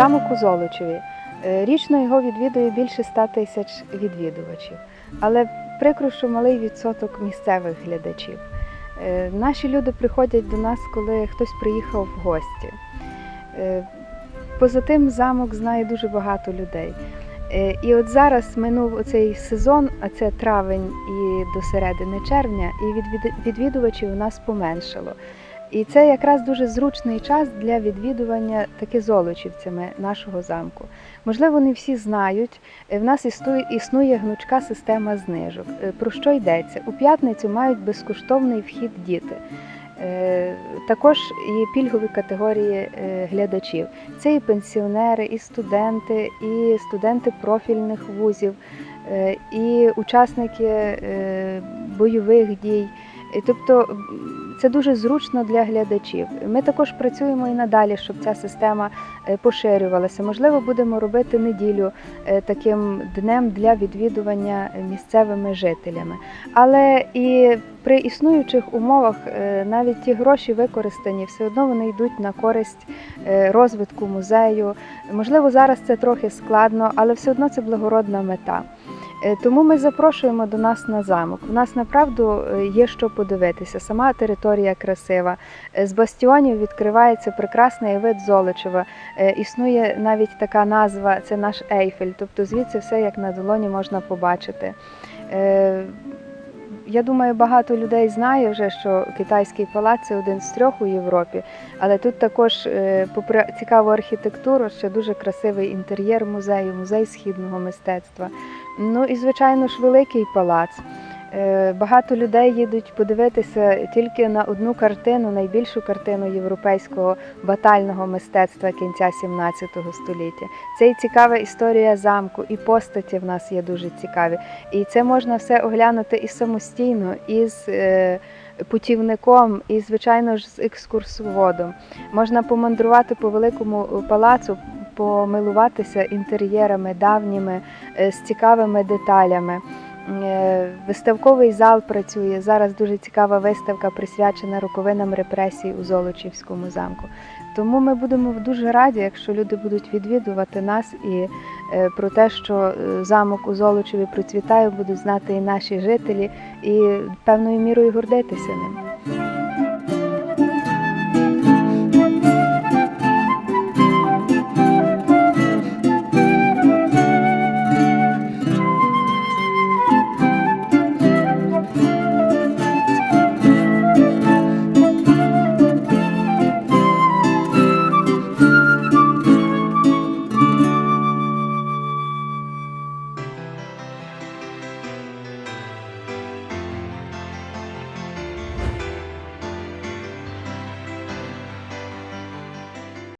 Замок у Золочеві. Е, річно його відвідує більше 100 тисяч відвідувачів, але прикро, що малий відсоток місцевих глядачів. Е, наші люди приходять до нас, коли хтось приїхав в гості. Е, поза тим замок знає дуже багато людей. Е, І от зараз минув оцей сезон, а це травень і до середини червня, і від відвідувачів у нас поменшало. І це якраз дуже зручний час для відвідування таки золочівцями нашого замку. Можливо, не всі знають. е, В нас існує гнучка система знижок. Е, Про що йдеться? У п'ятницю мають безкоштовний вхід діти. Е, Також є пільгові категорії глядачів. Це і пенсіонери, і студенти, і студенти профільних вузів, і учасники бойових дій. І Тобто це дуже зручно для глядачів. Ми також працюємо і надалі, щоб ця система е, поширювалася. Можливо, будемо робити неділю е, таким днем для відвідування місцевими жителями. Але і при існуючих умовах е, навіть ті гроші використані, все одно вони йдуть на користь розвитку музею. Можливо, зараз це трохи складно, але все одно це благородна мета. Е, Тому ми запрошуємо до нас на замок. У нас направду е, є що подивитися. Сама територія красива. Е, З бастіонів відкривається прекрасний вид Золочева. Існує навіть така назва це наш Ейфель. Тобто звідси все як на долоні можна побачити. Я думаю, багато людей знає вже, що китайський палац це один з трьох у Європі, але тут також, е, попри цікаву архітектуру, ще дуже красивий інтер'єр музею, музей східного мистецтва. Ну і звичайно ж великий палац. Е, Багато людей їдуть подивитися тільки на одну картину, найбільшу картину європейського батального мистецтва кінця 17 століття. Це і цікава історія замку, і постаті в нас є дуже цікаві. І це можна все оглянути і самостійно, і з е, путівником, і, звичайно ж, з екскурсоводом. Можна помандрувати по великому палацу, помилуватися інтер'єрами давніми, е, з цікавими деталями. Е, Виставковий зал працює. Зараз дуже цікава виставка, присвячена роковинам репресій у Золочівському замку. Тому ми будемо дуже раді, якщо люди будуть відвідувати нас і е, про те, що е, замок у Золочеві процвітає, будуть знати і наші жителі, і певною мірою гордитися ним.